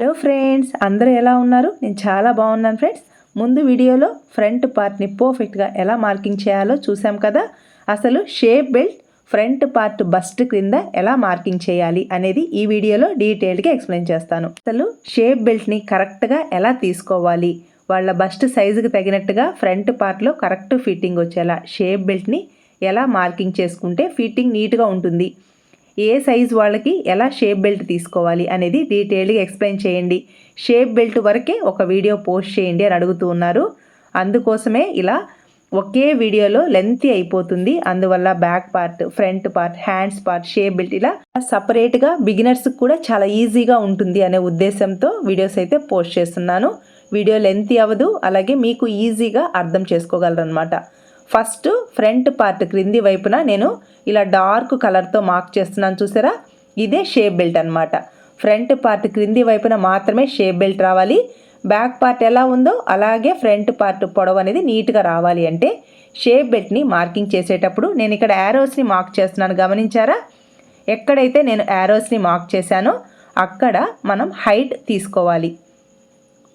Hello friends అందరూ ఎలా ఉన్నారు? నేను చాలా బాగున్నాను ఫ్రెండ్స్ ముందు వీడియోలో ఫ్రంట్ పార్ట్ని పర్ఫెక్ట్గా ఎలా మార్కింగ్ చేయాలో చూసాం కదా? అసలు shape belt front part bust క్రింద ఎలా మార్కింగ్ చేయాలి అనేది ఈ వీడియోలో డీటెయిల్డ్గా ఎక్స్ప్లెయిన్ చేస్తాను. అసలు షేప్ బెల్ట్ని కరెక్ట్గా ఎలా తీసుకోవాలి? వాళ్ళ బస్ట్ సైజుకి తగినట్టుగా ఫ్రంట్ పార్ట్లో కరెక్ట్ ఫిట్టింగ్ వచ్చేలా షేప్ బెల్ట్ని ఎలా మార్కింగ్ చేసుకుంటే ఫిట్టింగ్ నీట్గా ఉంటుంది? ఏ సైజ్ వాళ్ళకి ఎలా షేప్ బెల్ట్ తీసుకోవాలి అనేది డీటెయిల్గా ఎక్స్ప్లెయిన్ చేయండి. షేప్ బెల్ట్ వరకే ఒక వీడియో పోస్ట్ చేయండి అని అడుగుతూ ఉన్నారు. అందుకోసమే ఇలా ఒకే వీడియోలో లెంతీ అయిపోతుంది. అందువల్ల back part front part hands part shape belt ఇలా సపరేట్గా బిగినర్స్కి కూడా చాలా ఈజీగా ఉంటుంది అనే ఉద్దేశంతో వీడియోస్ అయితే పోస్ట్ చేస్తున్నాను. వీడియో లెంతీ అవ్వదు అలాగే మీకు ఈజీగా అర్థం చేసుకోగలరు అనమాట ఫస్ట్ ఫ్రంట్ పార్ట్ క్రింది వైపున నేను ఇలా డార్క్ కలర్తో మార్క్ చేస్తున్నాను చూసారా? ఇదే షేప్ బెల్ట్ అనమాట ఫ్రంట్ పార్ట్ క్రింది వైపున మాత్రమే షేప్ బెల్ట్ రావాలి. బ్యాక్ పార్ట్ ఎలా ఉందో అలాగే ఫ్రంట్ పార్ట్ పొడవు అనేది నీట్గా రావాలి అంటే షేప్ బెల్ట్ని మార్కింగ్ చేసేటప్పుడు నేను ఇక్కడ యారోస్ని మార్క్ చేస్తున్నాను గమనించారా? ఎక్కడైతే నేను యారోస్ని మార్క్ చేశానో అక్కడ మనం హైట్ తీసుకోవాలి.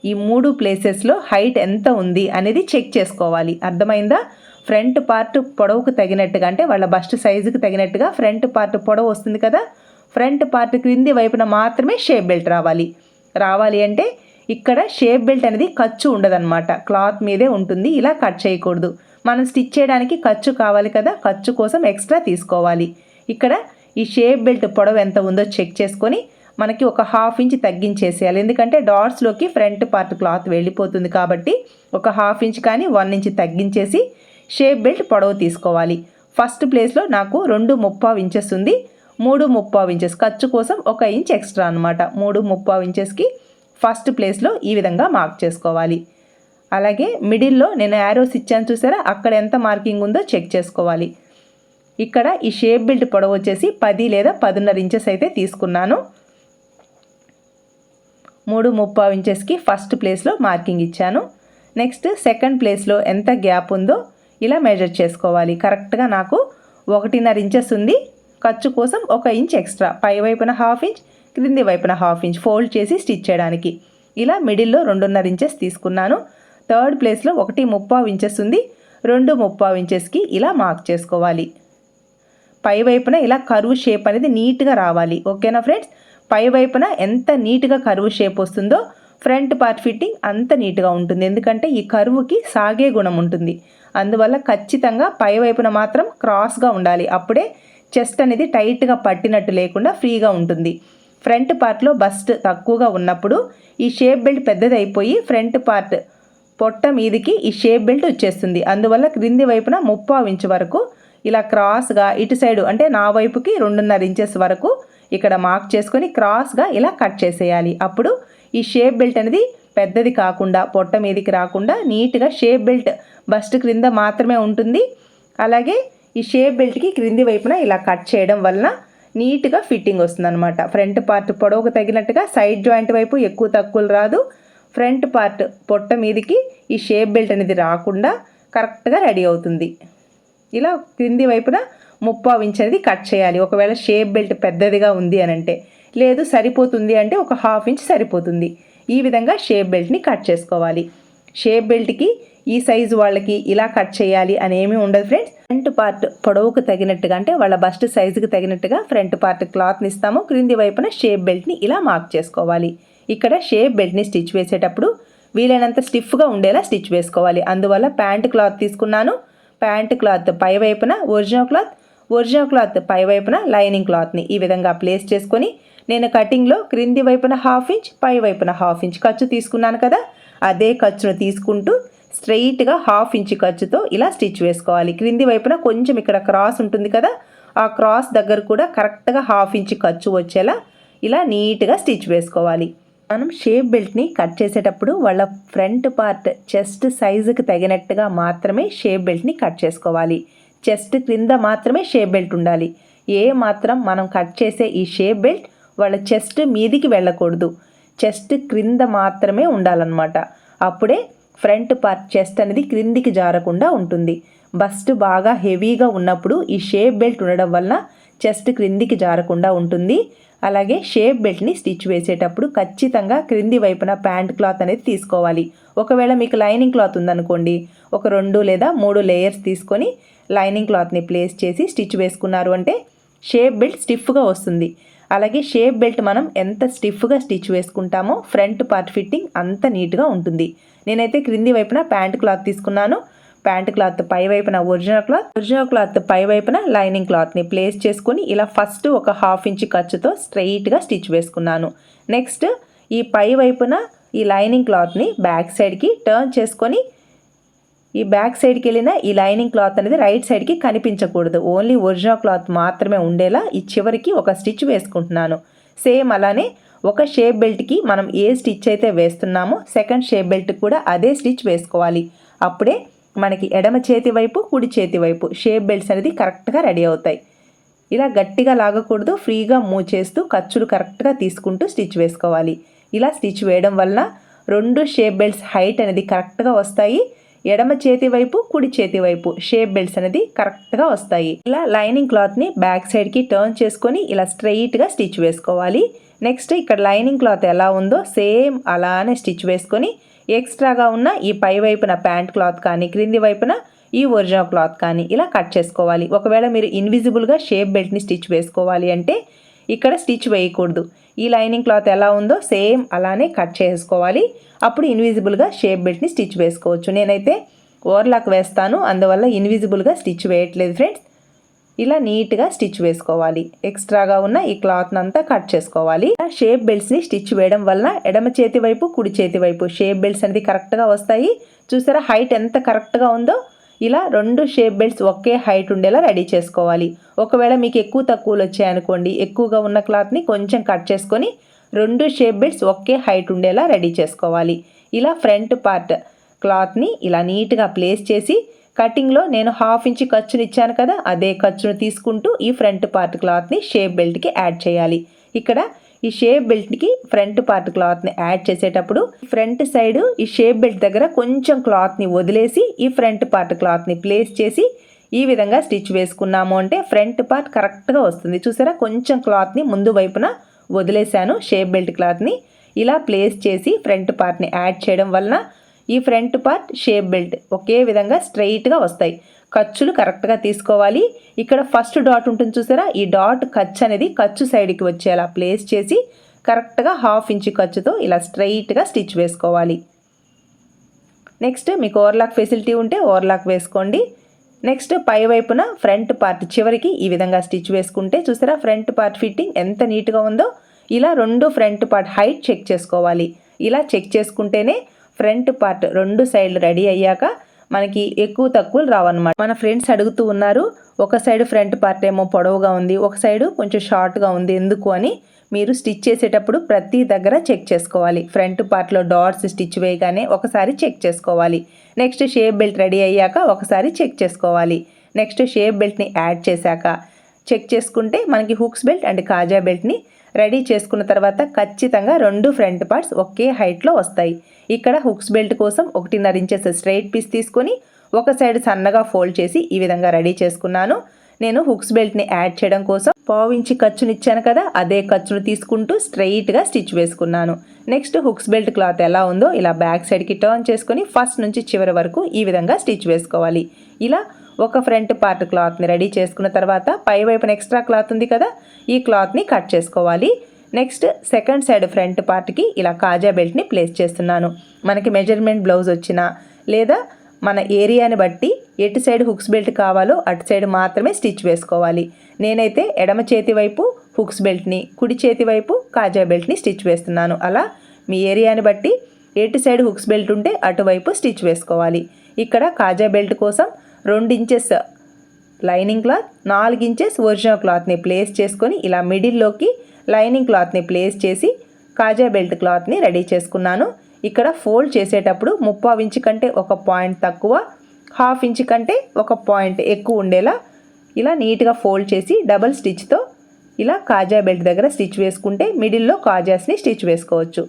ఈ మూడు ప్లేసెస్లో హైట్ ఎంత ఉంది అనేది చెక్ చేసుకోవాలి. అర్థమైందా? ఫ్రంట్ పార్ట్ పొడవుకు తగినట్టుగా అంటే వాళ్ళ బస్ట్ సైజుకి తగినట్టుగా ఫ్రంట్ పార్ట్ పొడవు వస్తుంది కదా ఫ్రంట్ పార్ట్ క్రింది వైపున మాత్రమే షేప్ బెల్ట్ రావాలి. రావాలి అంటే ఇక్కడ షేప్ బెల్ట్ అనేది ఖర్చు ఉండదన్నమాట. క్లాత్ మీదే ఉంటుంది ఇలా కట్ చేయకూడదు. మనం స్టిచ్ చేయడానికి ఖర్చు కావాలి కదా ఖర్చు కోసం ఎక్స్ట్రా తీసుకోవాలి. ఇక్కడ ఈ షేప్ బెల్ట్ పొడవు ఎంత ఉందో చెక్ చేసుకొని మనకి ఒక హాఫ్ ఇంచ్ తగ్గించేసేయాలి. ఎందుకంటే డాట్స్లోకి ఫ్రంట్ పార్ట్ క్లాత్ వెళ్ళిపోతుంది కాబట్టి ఒక హాఫ్ ఇంచ్ కానీ వన్ ఇంచ్ తగ్గించేసి షేప్ బెల్ట్ పొడవు తీసుకోవాలి. ఫస్ట్ ప్లేస్లో నాకు రెండు ముప్పావు ఇంచెస్ ఉంది. మూడు ముప్పావు ఇంచెస్ ఖర్చు కోసం ఒక ఇంచ్ ఎక్స్ట్రా అనమాట మూడు ముప్పావు ఇంచెస్కి ఫస్ట్ ప్లేస్లో ఈ విధంగా మార్క్ చేసుకోవాలి. అలాగే మిడిల్లో నేను యారోస్ ఇచ్చాను చూసారా? అక్కడ ఎంత మార్కింగ్ ఉందో చెక్ చేసుకోవాలి. ఇక్కడ ఈ షేప్ బెల్ట్ పొడవు వచ్చేసి పది లేదా పదిన్నర ఇంచెస్ అయితే తీసుకున్నాను. మూడు ముప్పావు ఇంచెస్కి ఫస్ట్ ప్లేస్లో మార్కింగ్ ఇచ్చాను. నెక్స్ట్ సెకండ్ ప్లేస్లో ఎంత గ్యాప్ ఉందో ఇలా మెజర్ చేసుకోవాలి. కరెక్ట్గా నాకు ఒకటిన్నర ఇంచెస్ ఉంది. ఖర్చు కోసం ఒక ఇంచ్ ఎక్స్ట్రా పై వైపున హాఫ్ ఇంచ్ క్రింది వైపున హాఫ్ ఇంచ్ ఫోల్డ్ చేసి స్టిచ్ చేయడానికి. ఇలా మిడిల్లో రెండున్నర ఇంచెస్ తీసుకున్నాను. థర్డ్ ప్లేస్లో ఒకటి ముప్పావు ఇంచెస్ ఉంది. రెండు ముప్పావు ఇంచెస్కి ఇలా మార్క్ చేసుకోవాలి. పై వైపున ఇలా కరువు షేప్ అనేది నీట్గా రావాలి. ఓకేనా ఫ్రెండ్స్ పై వైపున ఎంత నీట్గా కరువు షేప్ వస్తుందో ఫ్రంట్ పార్ట్ ఫిట్టింగ్ అంత నీట్గా ఉంటుంది. ఎందుకంటే ఈ కరువుకి సాగే గుణం ఉంటుంది. అందువల్ల ఖచ్చితంగా పై వైపున మాత్రం క్రాస్గా ఉండాలి. అప్పుడే చెస్ట్ అనేది టైట్గా పట్టినట్టు లేకుండా ఫ్రీగా ఉంటుంది. ఫ్రంట్ పార్ట్లో బస్ట్ తక్కువగా ఉన్నప్పుడు ఈ షేప్ బెల్ట్ పెద్దది అయిపోయి ఫ్రంట్ పార్ట్ పొట్ట మీదికి ఈ షేప్ బెల్ట్ వచ్చేస్తుంది. అందువల్ల క్రింది వైపున ముప్పావు ఇంచు వరకు ఇలా క్రాస్గా ఇటు సైడు అంటే నా వైపుకి రెండున్నర ఇంచెస్ వరకు ఇక్కడ మార్క్ చేసుకొని క్రాస్గా ఇలా కట్ చేసేయాలి. అప్పుడు ఈ షేప్ బెల్ట్ అనేది పెద్దది కాకుండా పొట్ట మీదకి రాకుండా నీట్గా షేప్ బెల్ట్ బస్ట్ క్రింద మాత్రమే ఉంటుంది. అలాగే ఈ షేప్ బెల్ట్కి క్రింది వైపున ఇలా కట్ చేయడం వలన నీట్గా ఫిట్టింగ్ వస్తుందన్నమాట. ఫ్రంట్ పార్ట్ పొడవుకు తగినట్టుగా సైడ్ జాయింట్ వైపు ఎక్కువ తక్కువలు రాదు. ఫ్రంట్ పార్ట్ పొట్ట మీదకి ఈ షేప్ బెల్ట్ అనేది రాకుండా కరెక్ట్గా రెడీ అవుతుంది. ఇలా క్రింది వైపున ముప్పావు ఇంచ్ అనేది కట్ చేయాలి. ఒకవేళ షేప్ బెల్ట్ పెద్దదిగా ఉంది అని అంటే లేదు సరిపోతుంది అంటే ఒక హాఫ్ ఇంచ్ సరిపోతుంది. ఈ విధంగా షేప్ బెల్ట్ని కట్ చేసుకోవాలి. షేప్ బెల్ట్కి ఈ సైజు వాళ్ళకి ఇలా కట్ చేయాలి అని ఏమీ ఉండదు ఫ్రెండ్స్. ఫ్రంట్ పార్ట్ పొడవుకు తగినట్టుగా అంటే వాళ్ళ బస్ట్ సైజుకి తగినట్టుగా ఫ్రంట్ పార్ట్ క్లాత్ని ఇస్తాము. క్రింది వైపున షేప్ బెల్ట్ని ఇలా మార్క్ చేసుకోవాలి. ఇక్కడ షేప్ బెల్ట్ని స్టిచ్ వేసేటప్పుడు వీలైనంత స్టిఫ్గా ఉండేలా స్టిచ్ వేసుకోవాలి. అందువల్ల ప్యాంట్ క్లాత్ తీసుకున్నాను. ప్యాంట్ క్లాత్ పై వైపున ఒరిజినల్ క్లాత్ ఒరిజినల్ క్లాత్ పై వైపున లైనింగ్ క్లాత్ని ఈ విధంగా ప్లేస్ చేసుకొని నేను కటింగ్లో క్రింది వైపున హాఫ్ ఇంచ్ పై వైపున హాఫ్ ఇంచ్ ఖర్చు తీసుకున్నాను కదా అదే ఖర్చును తీసుకుంటూ స్ట్రెయిట్గా హాఫ్ ఇంచ్ ఖర్చుతో ఇలా స్టిచ్ వేసుకోవాలి. క్రింది వైపున కొంచెం ఇక్కడ క్రాస్ ఉంటుంది కదా ఆ క్రాస్ దగ్గర కూడా కరెక్ట్గా హాఫ్ ఇంచ్ ఖర్చు వచ్చేలా ఇలా నీట్గా స్టిచ్ వేసుకోవాలి. మనం షేప్ బెల్ట్ని కట్ చేసేటప్పుడు వాళ్ళ ఫ్రంట్ పార్ట్ చెస్ట్ సైజుకి తగినట్టుగా మాత్రమే షేప్ బెల్ట్ని కట్ చేసుకోవాలి. చెస్ట్ క్రింద మాత్రమే షేప్ బెల్ట్ ఉండాలి. ఏ మాత్రం మనం కట్ చేసే ఈ షేప్ బెల్ట్ వాళ్ళ చెస్ట్ మీదికి వెళ్ళకూడదు. చెస్ట్ క్రింద మాత్రమే ఉండాలన్నమాట. అప్పుడే ఫ్రంట్ పార్ట్ చెస్ట్ అనేది క్రిందికి జారకుండా ఉంటుంది. బస్ట్ బాగా హెవీగా ఉన్నప్పుడు ఈ షేప్ బెల్ట్ ఉండడం వలన చెస్ట్ క్రిందికి జారకుండా ఉంటుంది. అలాగే షేప్ బెల్ట్ని స్టిచ్ వేసేటప్పుడు ఖచ్చితంగా క్రింది వైపున ప్యాంట్ క్లాత్ అనేది తీసుకోవాలి. ఒకవేళ మీకు లైనింగ్ క్లాత్ ఉందనుకోండి ఒక రెండు లేదా మూడు లేయర్స్ తీసుకొని లైనింగ్ క్లాత్ని ప్లేస్ చేసి స్టిచ్ వేసుకున్నారు అంటే షేప్ బెల్ట్ స్టిఫ్గా వస్తుంది. అలాగే షేప్ బెల్ట్ మనం ఎంత స్టిఫ్గా స్టిచ్ వేసుకుంటామో ఫ్రంట్ పార్ట్ ఫిట్టింగ్ అంత నీట్గా ఉంటుంది. నేనైతే క్రింది వైపున ప్యాంట్ క్లాత్ తీసుకున్నాను. ప్యాంట్ క్లాత్ పై వైపున ఒరిజినల్ క్లాత్ ఒరిజినల్ క్లాత్ పై వైపున లైనింగ్ క్లాత్ని ప్లేస్ చేసుకుని ఇలా ఫస్ట్ ఒక హాఫ్ ఇంచ్ ఖర్చుతో స్ట్రైట్గా స్టిచ్ వేసుకున్నాను. నెక్స్ట్ ఈ పై వైపున ఈ లైనింగ్ క్లాత్ని బ్యాక్ సైడ్కి టర్న్ చేసుకొని ఈ బ్యాక్ సైడ్కి వెళ్ళిన ఈ లైనింగ్ క్లాత్ అనేది రైట్ సైడ్కి కనిపించకూడదు. ఓన్లీ ఒరిజినల్ క్లాత్ మాత్రమే ఉండేలా ఈ చివరికి ఒక స్టిచ్ వేసుకుంటున్నాను. సేమ్ అలానే ఒక షేప్ బెల్ట్కి మనం ఏ స్టిచ్ అయితే వేస్తున్నామో సెకండ్ షేప్ బెల్ట్ కూడా అదే స్టిచ్ వేసుకోవాలి. అప్పుడే మనకి ఎడమ చేతి వైపు కుడి చేతి వైపు షేప్ బెల్ట్స్ అనేది కరెక్ట్గా రెడీ అవుతాయి. ఇలా గట్టిగా లాగకూడదు ఫ్రీగా మూవ్ చేస్తూ ఖర్చులు కరెక్ట్గా తీసుకుంటూ స్టిచ్ వేసుకోవాలి. ఇలా స్టిచ్ వేయడం వల్ల రెండు షేప్ బెల్ట్స్ హైట్ అనేది కరెక్ట్గా వస్తాయి. ఎడమ చేతి వైపు కుడి చేతి వైపు షేప్ బెల్ట్స్ అనేది కరెక్ట్గా వస్తాయి. ఇలా లైనింగ్ క్లాత్ని బ్యాక్ సైడ్కి టర్న్ చేసుకొని ఇలా స్ట్రెయిట్గా స్టిచ్ వేసుకోవాలి. నెక్స్ట్ ఇక్కడ లైనింగ్ క్లాత్ ఎలా ఉందో సేమ్ అలానే స్టిచ్ వేసుకొని ఎక్స్ట్రాగా ఉన్న ఈ పై వైపున ప్యాంట్ క్లాత్ కానీ క్రింది వైపున ఈ ఒరిజినల్ క్లాత్ కానీ ఇలా కట్ చేసుకోవాలి. ఒకవేళ మీరు ఇన్విజిబుల్గా షేప్ బెల్ట్ని స్టిచ్ వేసుకోవాలి అంటే ఇక్కడ స్టిచ్ వేయకూడదు. ఈ లైనింగ్ క్లాత్ ఎలా ఉందో సేమ్ అలానే కట్ చేసుకోవాలి. అప్పుడు ఇన్విజిబుల్గా షేప్ బెల్ట్ని స్టిచ్ వేసుకోవచ్చు. నేనైతే ఓవర్లాక్ వేస్తాను. అందువల్ల ఇన్విజిబుల్గా స్టిచ్ వేయట్లేదు ఫ్రెండ్స్. ఇలా నీట్గా స్టిచ్ వేసుకోవాలి. ఎక్స్ట్రాగా ఉన్న ఈ క్లాత్ అంతా కట్ చేసుకోవాలి. షేప్ బెల్ట్స్ని స్టిచ్ వేయడం వల్ల ఎడమ చేతి వైపు కుడి చేతి వైపు షేప్ బెల్ట్స్ అనేది కరెక్ట్గా వస్తాయి. చూసారా హైట్ ఎంత కరెక్ట్గా ఉందో? ఇలా రెండు షేప్ బెల్ట్స్ ఒకే హైట్ ఉండేలా రెడీ చేసుకోవాలి. ఒకవేళ మీకు ఎక్కువ తక్కువలు వచ్చాయనుకోండి ఎక్కువగా ఉన్న క్లాత్ని కొంచెం కట్ చేసుకొని రెండు షేప్ బెల్ట్స్ ఒకే హైట్ ఉండేలా రెడీ చేసుకోవాలి. ఇలా ఫ్రంట్ పార్ట్ క్లాత్ని ఇలా నీట్గా ప్లేస్ చేసి కటింగ్లో నేను హాఫ్ ఇంచ్ ఖర్చుని ఇచ్చాను కదా అదే ఖర్చును తీసుకుంటూ ఈ ఫ్రంట్ పార్ట్ క్లాత్ని షేప్ బెల్ట్కి యాడ్ చేయాలి. ఇక్కడ ఈ షేప్ బెల్ట్కి ఫ్రంట్ పార్ట్ క్లాత్ని యాడ్ చేసేటప్పుడు ఫ్రంట్ సైడ్ ఈ షేప్ బెల్ట్ దగ్గర కొంచెం క్లాత్ని వదిలేసి ఈ ఫ్రంట్ పార్ట్ క్లాత్ని ప్లేస్ చేసి ఈ విధంగా స్టిచ్ వేసుకున్నాము అంటే ఫ్రంట్ పార్ట్ కరెక్ట్గా వస్తుంది. చూసారా? కొంచెం క్లాత్ని ముందు వైపున వదిలేశాను. షేప్ బెల్ట్ క్లాత్ని ఇలా ప్లేస్ చేసి ఫ్రంట్ పార్ట్ని యాడ్ చేయడం వలన ఈ ఫ్రంట్ పార్ట్ షేప్ బెల్ట్ ఒకే విధంగా స్ట్రైట్గా వస్తాయి. ఖర్చులు కరెక్ట్గా తీసుకోవాలి. ఇక్కడ ఫస్ట్ డాట్ ఉంటుంది చూసారా? ఈ డాట్ ఖర్చు అనేది ఖర్చు సైడ్కి వచ్చేలా ప్లేస్ చేసి కరెక్ట్గా హాఫ్ ఇంచ్ ఖర్చుతో ఇలా స్ట్రైట్గా స్టిచ్ వేసుకోవాలి. నెక్స్ట్ మీకు ఓవర్లాక్ ఫెసిలిటీ ఉంటే ఓవర్లాక్ వేసుకోండి. నెక్స్ట్ పై వైపున ఫ్రంట్ పార్ట్ చివరికి ఈ విధంగా స్టిచ్ వేసుకుంటే చూసారా? ఫ్రంట్ పార్ట్ ఫిట్టింగ్ ఎంత నీట్గా ఉందో ఇలా రెండు ఫ్రంట్ పార్ట్ హైట్ చెక్ చేసుకోవాలి. ఇలా చెక్ చేసుకుంటేనే ఫ్రంట్ పార్ట్ రెండు సైడ్లు రెడీ అయ్యాక మనకి ఎక్కువ తక్కువలు రావన్నమాట. మన ఫ్రెండ్స్ అడుగుతూ ఉన్నారు ఒక సైడ్ ఫ్రంట్ పార్ట్ ఏమో పొడవుగా ఉంది ఒక సైడ్ కొంచెం షార్ట్గా ఉంది ఎందుకు అని మీరు స్టిచ్ చేసేటప్పుడు ప్రతి దగ్గర చెక్ చేసుకోవాలి. ఫ్రంట్ పార్ట్లో డాట్స్ స్టిచ్ వేయగానే ఒకసారి చెక్ చేసుకోవాలి. నెక్స్ట్ షేప్ బెల్ట్ రెడీ అయ్యాక ఒకసారి చెక్ చేసుకోవాలి. నెక్స్ట్ షేప్ బెల్ట్ని యాడ్ చేశాక చెక్ చేసుకుంటే మనకి హుక్స్ బెల్ట్ అండ్ కాజా బెల్ట్ని రెడీ చేసుకున్న తర్వాత ఖచ్చితంగా రెండు ఫ్రంట్ పార్ట్స్ ఒకే హైట్లో వస్తాయి. ఇక్కడ హుక్స్ బెల్ట్ కోసం ఒకటిన్నర ఇంచెస్ స్ట్రైట్ పీస్ తీసుకొని ఒక సైడ్ సన్నగా ఫోల్డ్ చేసి ఈ విధంగా రెడీ చేసుకున్నాను. నేను హుక్స్ బెల్ట్ని యాడ్ చేయడం కోసం పావించి ఖర్చుని ఇచ్చాను కదా అదే ఖర్చును తీసుకుంటూ స్ట్రైట్గా స్టిచ్ వేసుకున్నాను. నెక్స్ట్ హుక్స్ బెల్ట్ క్లాత్ ఎలా ఉందో ఇలా బ్యాక్ సైడ్కి టర్న్ చేసుకొని ఫస్ట్ నుంచి చివరి వరకు ఈ విధంగా స్టిచ్ వేసుకోవాలి. ఇలా ఒక ఫ్రంట్ పార్ట్ క్లాత్ని రెడీ చేసుకున్న తర్వాత పై వైపున ఎక్స్ట్రా క్లాత్ ఉంది కదా ఈ క్లాత్ని కట్ చేసుకోవాలి. నెక్స్ట్ సెకండ్ సైడ్ ఫ్రంట్ పార్ట్కి ఇలా కాజా బెల్ట్ని ప్లేస్ చేస్తున్నాను. మనకి మెజర్మెంట్ బ్లౌజ్ వచ్చినా లేదా మన ఏరియాని బట్టి ఎటు సైడ్ హుక్స్ బెల్ట్ కావాలో అటు సైడ్ మాత్రమే స్టిచ్ వేసుకోవాలి. నేనైతే ఎడమ చేతి వైపు హుక్స్ బెల్ట్ని కుడి చేతి వైపు కాజా బెల్ట్ని స్టిచ్ వేస్తున్నాను. అలా మీ ఏరియాని బట్టి ఎటు సైడ్ హుక్స్ బెల్ట్ ఉంటే అటువైపు స్టిచ్ వేసుకోవాలి. ఇక్కడ కాజా బెల్ట్ కోసం రెండు ఇంచెస్ లైనింగ్ క్లాత్ నాలుగు ఇంచెస్ ఒరిజినల్ క్లాత్ని ప్లేస్ చేసుకొని ఇలా మిడిల్లోకి లైనింగ్ క్లాత్ని ప్లేస్ చేసి కాజా బెల్ట్ క్లాత్ని రెడీ చేసుకున్నాను. ఇక్కడ ఫోల్డ్ చేసేటప్పుడు ముప్పావు ఇంచు కంటే ఒక పాయింట్ తక్కువ హాఫ్ ఇంచ్ కంటే ఒక పాయింట్ ఎక్కువ ఉండేలా ఇలా నీట్గా ఫోల్డ్ చేసి డబల్ స్టిచ్తో ఇలా కాజా బెల్ట్ దగ్గర స్టిచ్ వేసుకుంటే మిడిల్లో కాజాస్ని స్టిచ్ వేసుకోవచ్చు.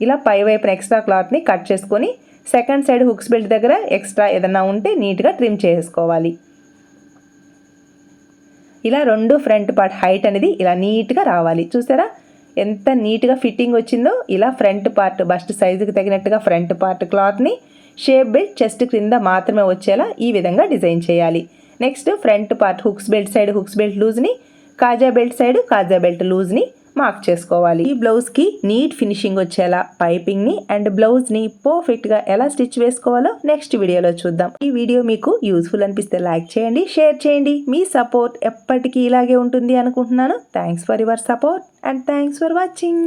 ఇలా పై వైపున ఎక్స్ట్రా క్లాత్ని కట్ చేసుకొని సెకండ్ సైడ్ హుక్స్ బెల్ట్ దగ్గర ఎక్స్ట్రా ఏదన్నా ఉంటే నీట్గా ట్రిమ్ చేసుకోవాలి. ఇలా రెండు ఫ్రంట్ పార్ట్ హైట్ అనేది ఇలా నీట్గా రావాలి. చూసారా? ఎంత నీట్గా ఫిట్టింగ్ వచ్చిందో ఇలా ఫ్రంట్ పార్ట్ బస్ట్ సైజుకి తగినట్టుగా ఫ్రంట్ పార్ట్ క్లాత్ని షేప్ బెల్ట్ చెస్ట్ క్రింద మాత్రమే వచ్చేలా ఈ విధంగా డిజైన్ చేయాలి. Next front part hooks belt side hooks belt లూజ్ని కాజా బెల్ట్ సైడ్ కాజా బెల్ట్ లూజ్ని మార్క్ చేసుకోవాలి. ఈ బ్లౌజ్కి నీట్ ఫినిషింగ్ వచ్చేలా పైపింగ్ని అండ్ బ్లౌజ్ని పర్ఫెక్ట్గా ఎలా స్టిచ్ వేసుకోవాలో నెక్స్ట్ వీడియోలో చూద్దాం. ఈ వీడియో మీకు యూస్ఫుల్ అనిపిస్తే లైక్ చేయండి షేర్ చేయండి. మీ సపోర్ట్ ఎప్పటికీ ఇలాగే ఉంటుంది అనుకుంటున్నాను. Thanks for your support and thanks for watching